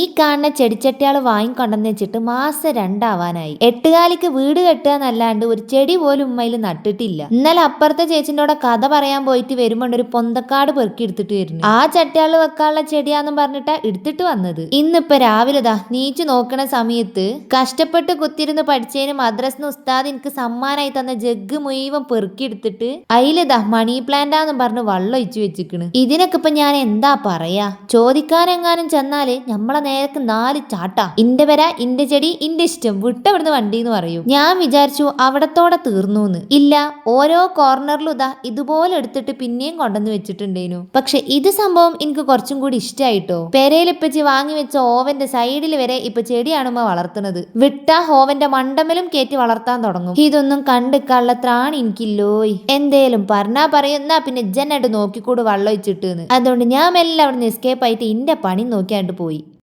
ഈ കാണുന്ന ചെടിച്ചട്ടിയാൾ വാങ്ങിക്കൊണ്ടെന്ന് വെച്ചിട്ട് മാസം രണ്ടാവാനായി. എട്ടുകാലിക്ക് വീട് കെട്ടുക എന്നല്ലാണ്ട് ഒരു ചെടി പോലും ഉമ്മയിൽ നട്ടിട്ടില്ല. ഇന്നലെ അപ്പുറത്തെ ചേച്ചിന്റെ കഥ പറയാൻ പോയിട്ട് വരുമ്പോൾ ഒരു പൊന്തക്കാട് പെറുക്കി എടുത്തിട്ട് വരുന്നു. ആ ചട്ടിയാൾ വെക്കാനുള്ള ചെടിയാന്നും പറഞ്ഞിട്ടാ എടുത്തിട്ട് വന്നത്. ഇന്നിപ്പോ രാവിലെ ദാ നീച്ചു നോക്കണ സമയത്ത് കഷ്ടപ്പെട്ട് കുത്തിരുന്ന് പഠിച്ചതിന് മദ്രസിന് ഉസ്താദ് എനിക്ക് സമ്മാനായി തന്ന ജഗ് മുഴുവൻ പെറുക്കി എടുത്തിട്ട് അതിലിതാ മണി പ്ലാന്റാന്നും പറഞ്ഞ് വള്ളം ഒഴിച്ചു വെച്ചിക്കണ്. ഇതിനൊക്കെ ഇപ്പൊ ഞാൻ എന്താ പറയാ? ചോദിക്കാനെങ്ങാനും ചെന്നാൽ നമ്മളെ നേരക്ക് നാല് ചാട്ട. ഇന്റെ വര ഇന്റെ ചെടി ഇന്റെ ഇഷ്ടം. വിട്ടവിടുന്ന് വണ്ടി എന്ന് പറയും. ഞാൻ വിചാരിച്ചു അവിടത്തോടെ തീർന്നു എന്ന് ഇല്ല ഓരോ കോർണറിലും ഇതാ ഇതുപോലെ എടുത്തിട്ട് പിന്നെയും കൊണ്ടുവന്ന് വെച്ചിട്ടുണ്ടേനു. പക്ഷെ ഇത് സംഭവം എനിക്ക് കുറച്ചും കൂടി ഇഷ്ടായിട്ടോ. പെരയിൽ ഇപ്പച്ചി വാങ്ങി വെച്ച ഓവന്റെ സൈഡിൽ വരെ ഇപ്പൊ ചെടിയാണ് വളർത്തുന്നത്. വിട്ട ഹോവന്റെ മണ്ടമലും കയറ്റി വളർത്താൻ തുടങ്ങും. ഇതൊന്നും കണ്ട് കള്ളത്രാണ് എനിക്കില്ലോയ്. എന്തേലും പറഞ്ഞാ പറയുന്ന പിന്നെ ജന്നായിട്ട് നോക്കിക്കൂട് വെള്ളം വെച്ചിട്ട് അതുകൊണ്ട് ഞാൻ മെല്ലെ അവിടെ നിന്ന് എസ്കേപ്പ് ആയിട്ട് ഇന്റെ പണി നോക്കിയാണ്ട് പോയി.